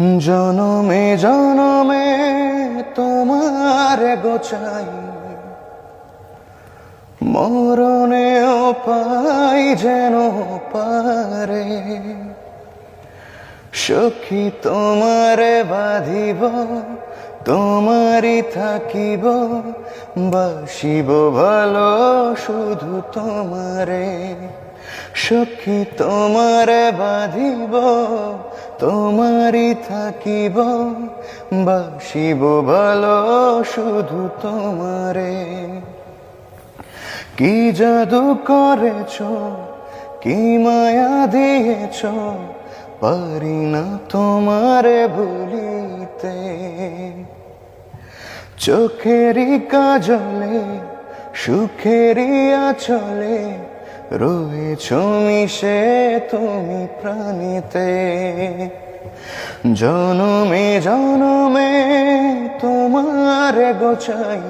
জনমে জনমে তোমার গোচাই মরণে পাই যেন পারে। সখী তোমারে বাঁধিব, তোমারই থাকিব, বাসিব ভালো শুধু তোমারে। সখী তোমারে বাঁধিব তোমারই থাকিব, বাসিব ভালো শুধু তোমারে। কি জাদু করেছ, কি মায়া দিয়েছ, পারি না তোমারে ভুলিতে। চোখেরই কাজলে, সুখেরই আচলে রয়েছ মিশে তুমি প্রাণীতে। জনমে জনমে তোমার গোচাই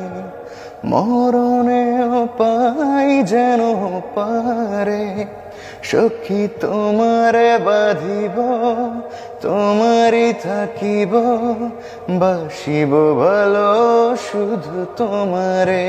মরণে পাই যেন পারে। সখী তোমারে বাঁধিব, তোমারই থাকিব। বাসিব ভালো শুধু তোমারে।